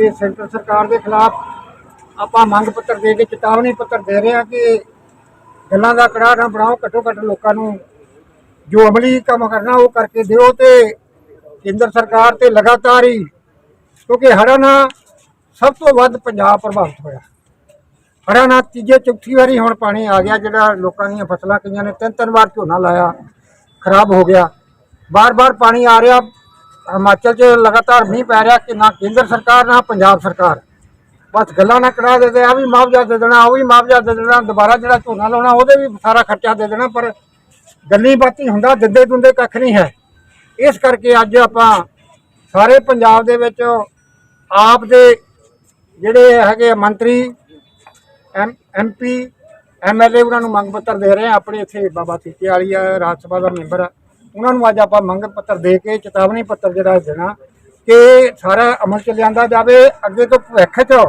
ਤੇ ਸੈਂਟਰ ਸਰਕਾਰ ਦੇ ਖਿਲਾਫ ਆਪਾਂ ਮੰਗ ਪੱਤਰ ਦੇ ਕੇ ਚੇਤਾਵਨੀ ਪੱਤਰ ਦੇ ਰਹੇ ਹਾਂ ਕਿ ਗੱਲਾਂ ਦਾ ਕੜਾਹ ਨਾ ਬਣਾਓ, ਘੱਟੋ ਘੱਟ ਲੋਕਾਂ ਨੂੰ ਜੋ ਅਮਲੀ ਕੰਮ ਕਰਨਾ ਉਹ ਕਰਕੇ ਦਿਓ ਤੇ ਕੇਂਦਰ ਸਰਕਾਰ ਤੇ ਲਗਾਤਾਰ ਹੀ, ਕਿਉਂਕਿ ਹੜ੍ਹਾਂ ਨਾਲ ਸਭ ਤੋਂ ਵੱਧ ਪੰਜਾਬ ਪ੍ਰਭਾਵਿਤ ਹੋਇਆ। ਹੜ੍ਹਾਂ ਨਾਲ ਤੀਜੇ, ਚੌਥੀ ਵਾਰੀ ਹੁਣ ਪਾਣੀ ਆ ਗਿਆ, ਜਿਹੜਾ ਲੋਕਾਂ ਦੀਆਂ ਫਸਲਾਂ ਕਈਆਂ ਨੇ ਤਿੰਨ ਤਿੰਨ ਵਾਰ ਝੋਨਾ ਲਾਇਆ, ਖਰਾਬ ਹੋ ਗਿਆ। ਬਾਰ-ਬਾਰ ਪਾਣੀ ਆ ਰਿਹਾ ਹਿਮਾਚਲ 'ਚ ਲਗਾਤਾਰ ਮੀਂਹ ਪੈ ਰਿਹਾ ਕਿ ਨਾ ਕੇਂਦਰ ਸਰਕਾਰ, ਨਾ ਪੰਜਾਬ ਸਰਕਾਰ। ਬਸ ਗੱਲਾਂ ਨਾ ਕਰਾ ਦਿੰਦੇ ਆ ਵੀ ਮੁਆਵਜ਼ਾ ਦੇ ਦੇਣਾ, ਉਹ ਵੀ ਮੁਆਵਜ਼ਾ ਦੇ ਦੇਣਾ, ਦੁਬਾਰਾ ਜਿਹੜਾ ਝੋਨਾ ਲਾਉਣਾ, ਉਹਦੇ ਵੀ ਸਾਰਾ ਖਰਚਾ ਦੇ ਦੇਣਾ, ਪਰ ਗੱਲੀ ਬਾਤੀ ਹੁੰਦਾ, ਦਿੰਦੇ ਦੁੰਦੇ ਕੱਖ ਨਹੀਂ ਹੈ। ਇਸ ਕਰਕੇ ਅੱਜ ਆਪਾਂ ਸਾਰੇ ਪੰਜਾਬ ਦੇ ਵਿੱਚ ਆਪ ਦੇ ਜਿਹੜੇ ਹੈਗੇ ਮੰਤਰੀ, ਐਮ ਐਮਪੀ ਐਮਐਲਏ ਉਹਨਾਂ ਨੂੰ ਮੰਗ ਪੱਤਰ ਦੇ ਰਹੇ ਆ ਆਪਣੇ ਇੱਥੇ ਬਾਬਾ ਤੀਤੇ ਵਾਲੀ ਆ, ਰਾਜ ਸਭਾ ਦਾ ਮੈਂਬਰ ਆ। ਉਹਨਾਂ ਨੂੰ ਅੱਜ ਆਪਾਂ ਮੰਗ ਪੱਤਰ ਦੇ ਕੇ, ਚੇਤਾਵਨੀ ਪੱਤਰ ਜਿਹੜਾ ਦੇਣਾ ਕਿ ਸਾਰਾ ਅਮਲ ਚ ਲਿਆਂਦਾ ਜਾਵੇ, ਅੱਗੇ ਤੋਂ ਭਵਿੱਖ ਚ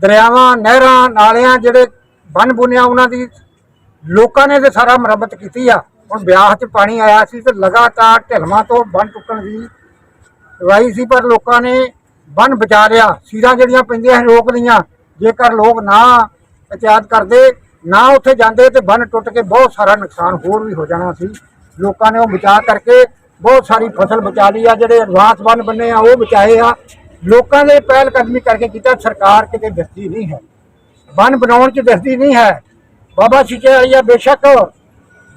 ਦਰਿਆਵਾਂ, ਨਹਿਰਾਂ, ਨਾਲਿਆਂ ਜਿਹੜੇ ਬੰਨ ਬੁਨਿਆ ਉਹਨਾਂ ਦੀ ਲੋਕਾਂ ਨੇ ਤੇ ਸਾਰਾ ਮੁਰੰਮਤ ਕੀਤੀ ਆ। ਹੁਣ ਵਿਆਹ 'ਚ ਪਾਣੀ ਆਇਆ ਸੀ ਤੇ ਲਗਾਤਾਰ ਢਲਮਾਂ ਤੋਂ ਬੰਨ ਟੁੱਟਣ ਦੀ ਵਾਈ ਸੀ, ਪਰ ਲੋਕਾਂ ਨੇ ਬੰਨ ਬਚਾ ਲਿਆ। ਸੀਰਾਂ ਜਿਹੜੀਆਂ ਪੈਂਦੀਆਂ ਸੀ, ਰੋਕ ਲਈਆਂ। ਜੇਕਰ ਲੋਕ ਨਾ ਇਤਿਆਦ ਕਰਦੇ, ਨਾ ਉੱਥੇ ਜਾਂਦੇ ਤੇ ਬੰਨ ਟੁੱਟ ਕੇ ਬਹੁਤ ਸਾਰਾ ਨੁਕਸਾਨ ਹੋਰ ਵੀ ਹੋ ਜਾਣਾ ਸੀ। ਲੋਕਾਂ ਨੇ ਉਹ ਬਚਾ ਕਰਕੇ ਬਹੁਤ ਸਾਰੀ ਫਸਲ ਬਚਾ ਲਈ ਆ, ਜਿਹੜੇ ਐਡਵਾਂਸ ਬੰਨ ਬੰਨੇ ਆ, ਉਹ ਬਚਾਏ ਆ। ਲੋਕਾਂ ਨੇ ਪਹਿਲ ਕਦਮੀ ਕਰਕੇ ਕੀਤਾ, ਸਰਕਾਰ ਕਿਤੇ ਦਿਸਦੀ ਨਹੀਂ ਹੈ। ਬੰਨ ਬਣਾਉਣ 'ਚ ਦਿਸਦੀ ਨਹੀਂ ਹੈ। ਬਾਬਾ ਸੀਚੇ ਵਾਲੀ ਆ, ਬੇਸ਼ੱਕ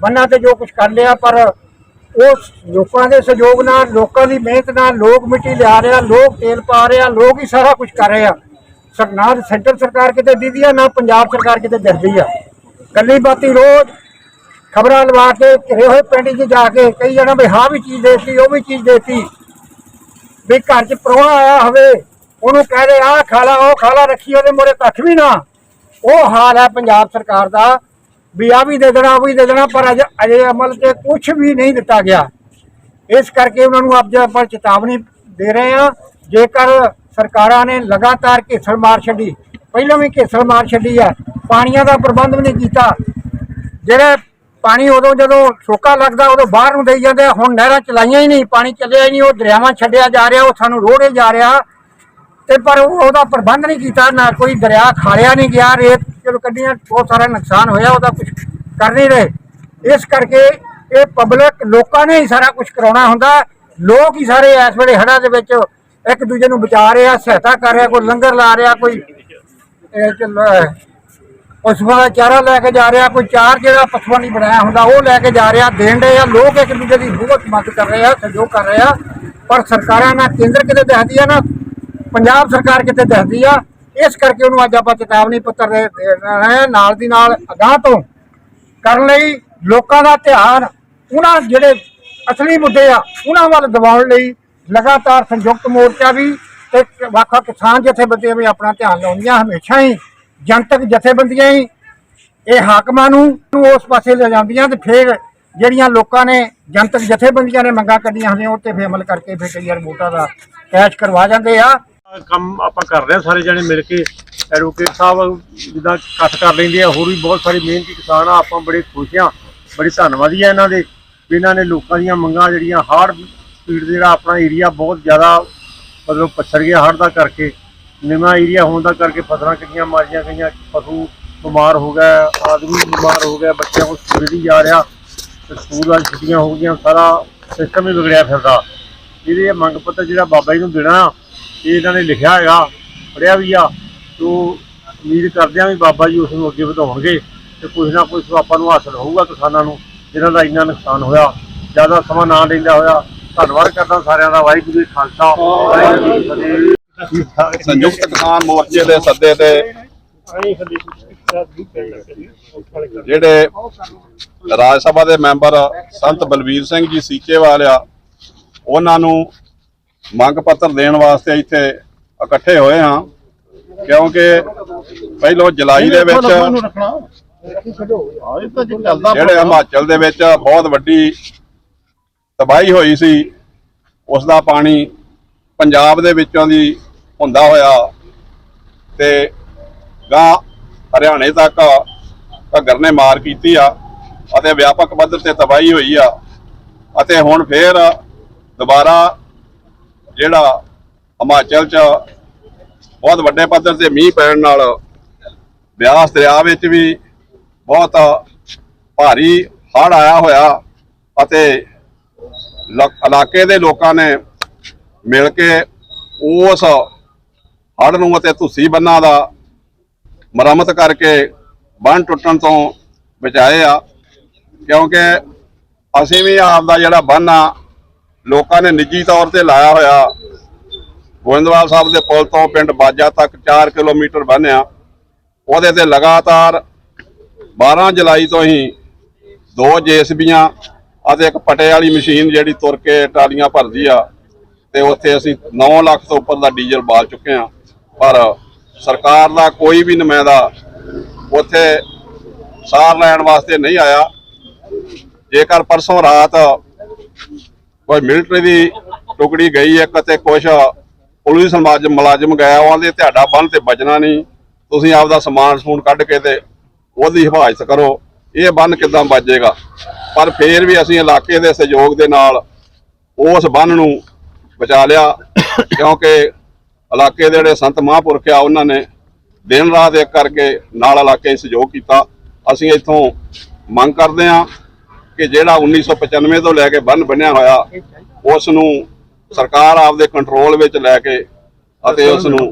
ਬੰਨਾਂ ਤੇ ਜੋ ਕੁਝ ਕਰ ਲਿਆ, ਪਰ ਉਸ ਲੋਕਾਂ ਦੇ ਸਹਿਯੋਗ ਨਾਲ, ਲੋਕਾਂ ਦੀ ਮਿਹਨਤ ਨਾਲ, ਲੋਕ ਮਿੱਟੀ ਲਿਆ ਰਿਹਾ, ਲੋਕ ਤੇਲ ਪਾ ਰਿਹਾ, ਲੋਕ ਹੀ ਸਾਰਾ ਕੁਝ ਕਰ ਰਹੇ ਆ। ਸਰਕਾਰ ਸੈਂਟਰ ਸਰਕਾਰ ਕਿਤੇ ਦੀਦੀ ਆ, ਨਾ ਪੰਜਾਬ ਸਰਕਾਰ ਕਿਤੇ ਦਿਸਦੀ ਆ। ਕੱਲੀ ਬਾਤੀ ਰੋਜ਼ ਖਬਰਾਂ ਲਵਾ ਕੇ ਘਿਰੇ ਹੋਏ ਪਿੰਡ 'ਚ ਜਾ ਕੇ ਕਈ ਜਣਾ ਵੀ ਹਾਂ ਵੀ ਚੀਜ਼ ਦੇਤੀ, ਉਹ ਵੀ ਚੀਜ਼ ਦੇਤੀ। ਵੀ ਘਰ 'ਚ ਪਰਵਾਹ ਆਇਆ ਹੋਵੇ, ਉਹਨੂੰ ਕਹਿ ਦੇ, ਆਹ ਖਾਲਾ ਉਹ ਖਾਲਾ ਰੱਖੀ ਉਹਦੇ ਮੋਰੇ ਕੱਖ ਵੀ ਨਾ। ਉਹ ਹਾਲ ਹੈ ਪੰਜਾਬ ਸਰਕਾਰ ਦਾ, ਵੀ ਆ ਵੀ ਦੇ ਦੇਣਾ, ਉਹ ਵੀ ਦੇ ਦੇਣਾ, ਪਰ ਅਜੇ ਅਜੇ ਅਮਲ ਤੇ ਕੁਝ ਵੀ ਨਹੀਂ ਦਿੱਤਾ ਗਿਆ। ਇਸ ਕਰਕੇ ਉਹਨਾਂ ਨੂੰ ਅੱਜ ਆਪਾਂ ਚੇਤਾਵਨੀ ਦੇ ਰਹੇ ਹਾਂ। ਜੇਕਰ ਸਰਕਾਰਾਂ ਨੇ ਲਗਾਤਾਰ ਘੇਸਲ ਮਾਰ ਛੱਡੀ, ਪਹਿਲਾਂ ਵੀ ਘੇਸਲ ਮਾਰ ਛੱਡੀ ਹੈ, ਪਾਣੀਆਂ ਦਾ ਪ੍ਰਬੰਧ ਵੀ ਨਹੀਂ ਕੀਤਾ, ਜਿਹੜੇ ਪਾਣੀ ਉਦੋਂ ਜਦੋਂ ਸੋਕਾ ਲੱਗਦਾ ਉਦੋਂ ਬਾਹਰ ਨੂੰ ਦੇਈ ਜਾਂਦੇ ਆ, ਹੁਣ ਨਹਿਰਾਂ ਚਲਾਈਆਂ ਹੀ ਨਹੀਂ ਪਾਣੀ ਚੱਲਿਆ ਹੀ ਨਹੀਂ ਉਹ ਦਰਿਆਵਾਂ ਛੱਡਿਆ ਜਾ ਰਿਹਾ ਉਹ ਸਾਨੂੰ ਰੋੜੇ ਜਾ ਰਿਹਾ। ਤੇ ਪਰ ਉਹਦਾ ਪ੍ਰਬੰਧ ਨਹੀਂ ਕੀਤਾ ਨਾ ਕੋਈ ਦਰਿਆ ਖਾਲਿਆ ਨਹੀਂ ਗਿਆ ਰੇਤ ਚਲੋ ਕੱਢੀਆਂ ਬਹੁਤ ਸਾਰਾ ਨੁਕਸਾਨ ਹੋਇਆ ਉਹਦਾ ਕੁਝ ਕਰ ਨਹੀਂ ਰਹੇ। ਇਸ ਕਰਕੇ ਇਹ ਪਬਲਿਕ ਲੋਕਾਂ ਨੇ ਹੀ ਸਾਰਾ ਕੁਝ ਕਰਾਉਣਾ ਹੁੰਦਾ। ਲੋਕ ਹੀ ਸਾਰੇ ਇਸ ਵੇਲੇ ਹੜ੍ਹਾਂ ਦੇ ਵਿੱਚ ਇੱਕ ਦੂਜੇ ਨੂੰ ਬਚਾ ਰਿਹਾ ਸਹਾਇਤਾ ਕਰ ਰਿਹਾ ਕੋਈ ਲੰਗਰ ਲਾ ਰਿਹਾ ਕੋਈ ਪਸ਼ੂਆਂ ਦਾ ਚਾਰਾ ਲੈ ਕੇ ਜਾ ਰਿਹਾ, ਕੋਈ ਚਾਰ ਜਿਹੜਾ ਪਸ਼ੂਆਂ ਨਹੀਂ ਬਣਾਇਆ ਹੁੰਦਾ, ਉਹ ਲੈ ਕੇ ਜਾ ਰਿਹਾ, ਦੇਣ ਦੇ ਆ। ਲੋਕ ਇੱਕ ਦੂਜੇ ਦੀ ਬਹੁਤ ਮਦਦ ਕਰ ਰਹੇ ਆ, ਸਹਿਯੋਗ ਕਰ ਰਹੇ ਆ। ਪਰ ਸਰਕਾਰਾਂ ਨਾ ਕੇਂਦਰ ਕਿਤੇ ਦੱਸਦੀ ਆ ਨਾ, ਪੰਜਾਬ ਸਰਕਾਰ ਕਿਤੇ ਦੱਸਦੀ ਆ, ਇਸ ਕਰਕੇ ਉਹਨੂੰ ਅੱਜ ਆਪਾਂ ਚੇਤਾਵਨੀ ਪੱਤਰ ਦੇ ਦੇ ਰਹੇ ਆ ਨਾਲ ਦੀ ਨਾਲ ਅਗਾਹ ਤੋਂ ਕਰਨ ਲਈ ਲੋਕਾਂ ਦਾ ਧਿਆਨ, ਉਹਨਾਂ ਜਿਹੜੇ ਅਸਲੀ ਮੁੱਦੇ ਆ, ਉਹਨਾਂ ਵੱਲ ਦਿਵਾਉਣ ਲਈ ਲਗਾਤਾਰ ਸੰਯੁਕਤ ਮੋਰਚਾ ਵੀ ਤੇ ਵੱਖ ਵੱਖ ਕਿਸਾਨ ਜਥੇਬੰਦੀਆਂ ਵੀ ਆਪਣਾ ਧਿਆਨ ਲਾਉਂਦੀਆਂ, ਹਮੇਸ਼ਾ ਹੀ ਜਨਤਕ ਜਥੇਬੰਦੀਆਂ ਹੀ ਇਹ ਹਾਕਮਾਂ ਨੂੰ ਉਸ ਪਾਸੇ ਲੈ ਜਾਂਦੀਆਂ ਤੇ ਫਿਰ ਜਿਹੜੀਆਂ ਲੋਕਾਂ ਨੇ ਜਨਤਕ ਜਥੇਬੰਦੀਆਂ ਨੇ ਮੰਗਾਂ ਕੱਢੀਆਂ ਹੁੰਦੀਆਂ, ਉਹ ਤੇ ਫਿਰ ਅਮਲ ਕਰਕੇ ਫਿਰ ਕਈ ਵਾਰ ਵੋਟਾਂ ਦਾ ਕੈਸ਼ ਕਰਵਾ ਜਾਂਦੇ ਆ। ਕੰਮ ਆਪਾਂ ਕਰ ਰਹੇ ਹਾਂ, ਸਾਰੇ ਜਣੇ ਮਿਲ ਕੇ ਐਡਵੋਕੇਟ ਸਾਹਿਬ ਜਿੱਦਾਂ ਇਕੱਠ ਕਰ ਲੈਂਦੇ ਆ, ਹੋਰ ਵੀ ਬਹੁਤ ਸਾਰੇ ਮਿਹਨਤੀ ਕਿਸਾਨ ਆ, ਆਪਾਂ ਬੜੇ ਖੁਸ਼ ਆ ਬੜੀ ਧੰਨਵਾਦੀ ਆ ਇਹਨਾਂ ਦੇ ਵੀ ਇਹਨਾਂ ਨੇ ਲੋਕਾਂ ਦੀਆਂ ਮੰਗਾਂ ਜਿਹੜੀਆਂ ਹਾਰਡ ਸਪੀਡ ਜਿਹੜਾ ਆਪਣਾ ਏਰੀਆ ਬਹੁਤ ਜ਼ਿਆਦਾ ਮਤਲਬ ਪੱਛੜ ਗਿਆ ਹੜ੍ਹ ਦਾ ਕਰਕੇ। ਨਿਮਾ ਏਰੀਆ ਹੋਣ ਦਾ ਕਰਕੇ ਫਸਲਾਂ ਕਿੰਨੀਆਂ ਮਾਰੀਆਂ ਗਈਆਂ, ਪਸ਼ੂ ਬਿਮਾਰ ਹੋ ਗਿਆ, ਆਦਮੀ ਬਿਮਾਰ ਹੋ ਗਿਆ, ਬੱਚਿਆਂ ਕੋਲ ਸਕੂਲ ਨਹੀਂ ਜਾ ਰਿਹਾ, ਤੇ ਸਕੂਲ ਵਾਲੀ ਛੁੱਟੀਆਂ ਹੋ ਗਈਆਂ, ਸਾਰਾ ਸਿਸਟਮ ਹੀ ਵਿਗੜਿਆ ਫਿਰਦਾ। ਇਹਦੇ ਇਹ ਮੰਗ ਪੱਤਰ ਜਿਹੜਾ ਬਾਬਾ ਜੀ ਨੂੰ ਦੇਣਾ, ਇਹ ਇਹਨਾਂ ਨੇ ਲਿਖਿਆ ਹੈਗਾ ਪੜਿਆ ਵੀ ਆ, ਤੋ ਉਮੀਦ ਕਰਦੇ ਆ ਵੀ ਬਾਬਾ ਜੀ ਉਸ ਨੂੰ ਅੱਗੇ ਵਧਾਉਣਗੇ, ਤੇ ਕੁਝ ਨਾ ਕੁਝ ਆਪਾਂ ਨੂੰ ਹਾਸਲ ਹੋਊਗਾ ਕਿਸਾਨਾਂ ਨੂੰ, ਜਿਨ੍ਹਾਂ ਦਾ ਇੰਨਾ ਨੁਕਸਾਨ ਹੋਇਆ। ਜ਼ਿਆਦਾ ਸਮਾਂ ਨਾ ਲੈਂਦਾ ਹੋਇਆ, ਧੰਨਵਾਦ ਕਰਦਾ ਸਾਰਿਆਂ ਦਾ, ਵਾਹਿਗੁਰੂ ਜੀ ਖਾਲਸਾ, ਵਾਹਿਗੁਰੂ ਜੀ ਫਤਿਹ। ਸੰਯੁਕਤ ਕਿਸਾਨ ਮੋਰਚੇ ਦੇ ਸੱਦੇ ਤੇ ਜਿਹੜੇ ਰਾਜ ਸਭਾ ਦੇ ਮੈਂਬਰ ਸੰਤ ਬਲਵੀਰ ਸਿੰਘ ਜੀ ਸੀਚੇਵਾਲ ਆ ਉਹਨਾਂ ਨੂੰ ਮੰਗ ਪੱਤਰ ਦੇਣ ਵਾਸਤੇ ਇੱਥੇ ਇਕੱਠੇ ਹੋਏ ਹਾਂ ਕਿਉਂਕਿ ਪਹਿਲੋਂ ਜੁਲਾਈ ਦੇ ਵਿੱਚ ਜਿਹੜੇ ਹਿਮਾਚਲ ਦੇ ਵਿੱਚ ਬਹੁਤ ਵੱਡੀ ਤਬਾਹੀ ਹੋਈ ਸੀ ਉਸ ਦਾ ਪਾਣੀ ਪੰਜਾਬ ਦੇ ਵਿੱਚੋਂ ਦੀ ਹੁੰਦਾ ਹੋਇਆ ਤੇ ਗਾਂ ਹਰਿਆਣੇ ਤੱਕ ਘੱਗਰ ਨੇ ਮਾਰ ਕੀਤੀ ਆ ਅਤੇ ਵਿਆਪਕ ਪੱਧਰ ਤੇ ਤਬਾਹੀ ਹੋਈ ਆ ਅਤੇ ਹੁਣ ਫੇਰ ਦੁਬਾਰਾ ਜਿਹੜਾ ਹਿਮਾਚਲ ਚ ਬਹੁਤ ਵੱਡੇ ਪੱਧਰ ਤੇ ਮੀਂਹ ਪੈਣ ਨਾਲ ਬਿਆਸ ਦਰਿਆ ਵਿੱਚ ਵੀ ਬਹੁਤ ਭਾਰੀ ਹੜ੍ਹ ਆਇਆ ਹੋਇਆ ਅਤੇ ਲ- ਇਲਾਕੇ ਦੇ ਲੋਕਾਂ ਨੇ ਮਿਲ ਕੇ ਉਸ ਹੜ੍ਹ ਨੂੰ ਅਤੇ ਧੁੱਸੀ ਬੰਨਾਂ ਦਾ ਮੁਰੰਮਤ ਕਰਕੇ ਬੰਨ ਟੁੱਟਣ ਤੋਂ ਬਚਾਏ ਆ। ਕਿਉਂਕਿ ਅਸੀਂ ਵੀ ਆਪ ਦਾ ਜਿਹੜਾ ਬੰਨ ਆ, ਲੋਕਾਂ ਨੇ ਨਿੱਜੀ ਤੌਰ ਤੇ ਲਾਇਆ ਹੋਇਆ। ਗੋਇੰਦਵਾਲ ਸਾਹਿਬ ਦੇ ਪੁਲ ਤੋਂ ਪਿੰਡ ਬਾਜਾ ਤੱਕ 4 ਕਿਲੋਮੀਟਰ ਬੰਨਿਆ। ਉਹਦੇ ਤੇ ਲਗਾਤਾਰ 12 ਜੁਲਾਈ ਤੋਂ ਹੀ ਦੋ ਜੇਸਬੀਆਂ ਅਤੇ ਇੱਕ ਪਟੇ ਵਾਲੀ ਮਸ਼ੀਨ ਜਿਹੜੀ ਤੁਰ ਕੇ ਟਰਾਲੀਆਂ ਭਰਦੀ ਆ। ਤੇ ਉੱਥੇ ਅਸੀਂ 9 ਲੱਖ ਤੋਂ ਉੱਪਰ ਦਾ ਡੀਜ਼ਲ ਬਾਲ ਚੁੱਕੇ ਹਾਂ। ਪਰ ਸਰਕਾਰ ਦਾ ਕੋਈ ਵੀ ਨੁਮਾਇੰਦਾ ਉੱਥੇ ਸਾਰ ਲੈਣ ਵਾਸਤੇ ਨਹੀਂ ਆਇਆ। ਜੇਕਰ ਪਰਸੋਂ ਰਾਤ ਕੋਈ ਮਿਲਟਰੀ ਦੀ ਟੁਕੜੀ ਗਈ ਇੱਕ ਤੇ ਕੁਛ ਪੁਲਿਸ ਮੁਲਾਜ਼ਮ ਮੁਲਾਜ਼ਮ ਗਿਆ ਉਹਨਾਂ ਦੇ ਤੁਹਾਡਾ ਬੰਨ ਤੇ ਬਚਣਾ ਨਹੀਂ। ਤੁਸੀਂ ਆਪਦਾ ਸਮਾਨ ਸਮੂਨ ਕੱਢ ਕੇ ਤੇ ਉਹਦੀ ਹਿਫਾਜ਼ਤ ਕਰੋ। ਇਹ ਬੰਨ ਕਿਦਾਂ ਵੱਜੇਗਾ? ਪਰ ਫੇਰ ਵੀ ਅਸੀਂ ਇਲਾਕੇ ਦੇ ਸਹਿਯੋਗ ਦੇ ਨਾਲ ਉਸ ਬੰਨ ਨੂੰ ਬਚਾ ਲਿਆ। ਕਿਉਂਕਿ ਇਲਾਕੇ ਦੇ ਜਿਹੜੇ ਸੰਤ ਮਹਾਂਪੁਰਖ ਆ, ਉਹਨਾਂ ਨੇ ਦਿਨ ਰਾਤ ਇੱਕ ਕਰਕੇ ਨਾਲ ਇਲਾਕੇ ਸਹਿਯੋਗ ਕੀਤਾ। ਅਸੀਂ ਇੱਥੋਂ ਮੰਗ ਕਰਦੇ ਹਾਂ ਕਿ ਜਿਹੜਾ 1995 ਤੋਂ ਲੈ ਕੇ ਬੰਨ ਬਣਿਆ ਹੋਇਆ ਉਸ ਨੂੰ ਸਰਕਾਰ ਆਪਦੇ ਕੰਟਰੋਲ ਵਿੱਚ ਲੈ ਕੇ ਅਤੇ ਉਸ ਨੂੰ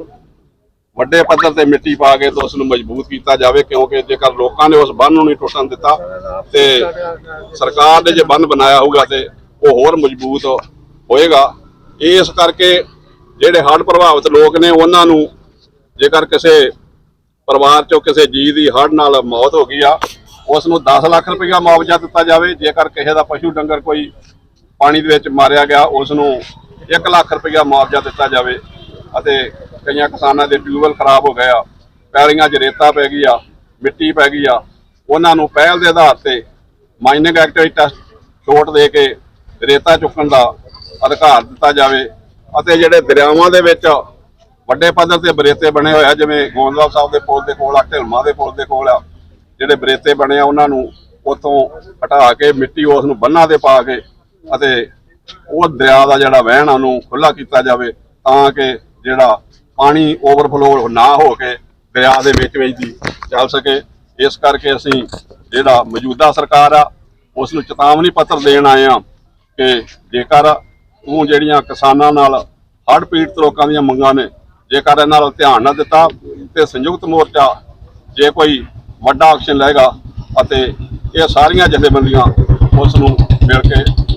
ਵੱਡੇ ਪੱਧਰ ਤੇ ਮਿੱਟੀ ਪਾ ਕੇ ਤੇ ਉਸ ਨੂੰ ਮਜ਼ਬੂਤ ਕੀਤਾ ਜਾਵੇ, ਕਿਉਂਕਿ ਜੇਕਰ ਲੋਕਾਂ ਨੇ ਉਸ ਬੰਨ ਨੂੰ ਨਹੀਂ ਟੁੱਟਣ ਦਿੱਤਾ ਤੇ ਸਰਕਾਰ ਨੇ ਜੇ ਬੰਨ ਬਣਾਇਆ ਹੋਊਗਾ ਤੇ ਉਹ ਹੋਰ ਮਜ਼ਬੂਤ ਹੋਏਗਾ। ਇਸ ਕਰਕੇ ਜਿਹੜੇ ਹੜ੍ਹ ਪ੍ਰਭਾਵਿਤ ਲੋਕ ਨੇ, ਉਹਨਾਂ ਨੂੰ ਜੇਕਰ ਕਿਸੇ ਪਰਿਵਾਰ ਚੋਂ ਕਿਸੇ ਜੀ ਦੀ ਹੜ੍ਹ ਨਾਲ ਮੌਤ ਹੋ ਗਈ ਆ, ਉਸ ਨੂੰ 10 ਲੱਖ ਰੁਪਇਆ ਮੁਆਵਜ਼ਾ ਦਿੱਤਾ ਜਾਵੇ। ਜੇਕਰ ਕਿਸੇ ਦਾ ਪਸ਼ੂ ਡੰਗਰ ਕੋਈ ਪਾਣੀ ਦੇ ਵਿੱਚ ਮਾਰਿਆ ਗਿਆ, ਉਸ ਨੂੰ 1 ਲੱਖ ਰੁਪਇਆ ਮੁਆਵਜ਼ਾ ਦਿੱਤਾ ਜਾਵੇ ਅਤੇ ਕਈਆਂ ਕਿਸਾਨਾਂ ਦੇ ਟਿਊਬਵੈੱਲ ਖਰਾਬ ਹੋ ਗਿਆ ਪੈਲੀਆਂ 'ਚ ਰੇਤਾ ਪੈ ਗਈ ਆ, ਮਿੱਟੀ ਪੈ ਗਈ ਆ, ਉਹਨਾਂ ਨੂੰ ਪਹਿਲ ਦੇ ਆਧਾਰ ਤੇ ਮਾਈਨਿੰਗ ਐਕਟ ਟੈਸਟ, ਛੋਟ ਦੇ ਕੇ ਰੇਤਾ ਚੁੱਕਣ ਦਾ ਅਧਿਕਾਰ ਦਿੱਤਾ ਜਾਵੇ ਅਤੇ ਜਿਹੜੇ ਦਰਿਆਵਾਂ ਦੇ ਵਿੱਚ ਵੱਡੇ ਪੱਧਰ ਤੇ ਬਰੇਤੇ ਬਣੇ ਹੋਏ ਆ, ਜਿਵੇਂ ਗੋਂਦਵਾਲ ਸਾਹਿਬ ਦੇ ਪੁਲ ਦੇ ਕੋਲ ਆ, ਢਿਲਮਾ ਦੇ ਪੁਲ ਦੇ ਕੋਲ ਆ, ਜਿਹੜੇ ਬਰੇਤੇ ਬਣੇ ਆ, ਉਹਨਾਂ ਨੂੰ ਉਤੋਂ ਹਟਾ ਕੇ ਮਿੱਟੀ ਉਸ ਨੂੰ ਬੰਨਾਂ ਤੇ ਪਾ ਕੇ ਅਤੇ ਉਹ ਦਰਿਆ ਦਾ ਜਿਹੜਾ ਵਹਿਣ ਆ, ਉਹਨੂੰ ਖੁੱਲਾ ਕੀਤਾ ਜਾਵੇ ਤਾਂ ਕਿ ਜਿਹੜਾ ਪਾਣੀ ਓਵਰਫਲੋ ਨਾ ਹੋ ਕੇ ਦਰਿਆ ਦੇ ਵਿੱਚ ਵਿੱਚ ਦੀ ਚੱਲ ਸਕੇ। ਇਸ ਕਰਕੇ ਅਸੀਂ ਜਿਹੜਾ ਮੌਜੂਦਾ ਸਰਕਾਰ ਆ, ਉਸ ਨੂੰ ਚੇਤਾਵਨੀ ਪੱਤਰ ਦੇਣ ਆਏ ਆ ਕਿ ਜੇਕਰ ਉਹ ਜਿਹੜੀਆਂ ਕਿਸਾਨਾਂ ਨਾਲ ਹੜ੍ਹ ਪੀੜਤ ਲੋਕਾਂ ਦੀਆਂ ਮੰਗਾਂ ਨੇ, ਜੇਕਰ ਇਹਨਾਂ ਨਾਲ ਧਿਆਨ ਨਾ ਦਿੱਤਾ ਤੇ ਸੰਯੁਕਤ ਮੋਰਚਾ ਜੇ ਕੋਈ ਵੱਡਾ ਐਕਸ਼ਨ ਲਏਗਾ ਅਤੇ ਇਹ ਸਾਰੀਆਂ ਜਥੇਬੰਦੀਆਂ ਉਸ ਨੂੰ ਮਿਲ ਕੇ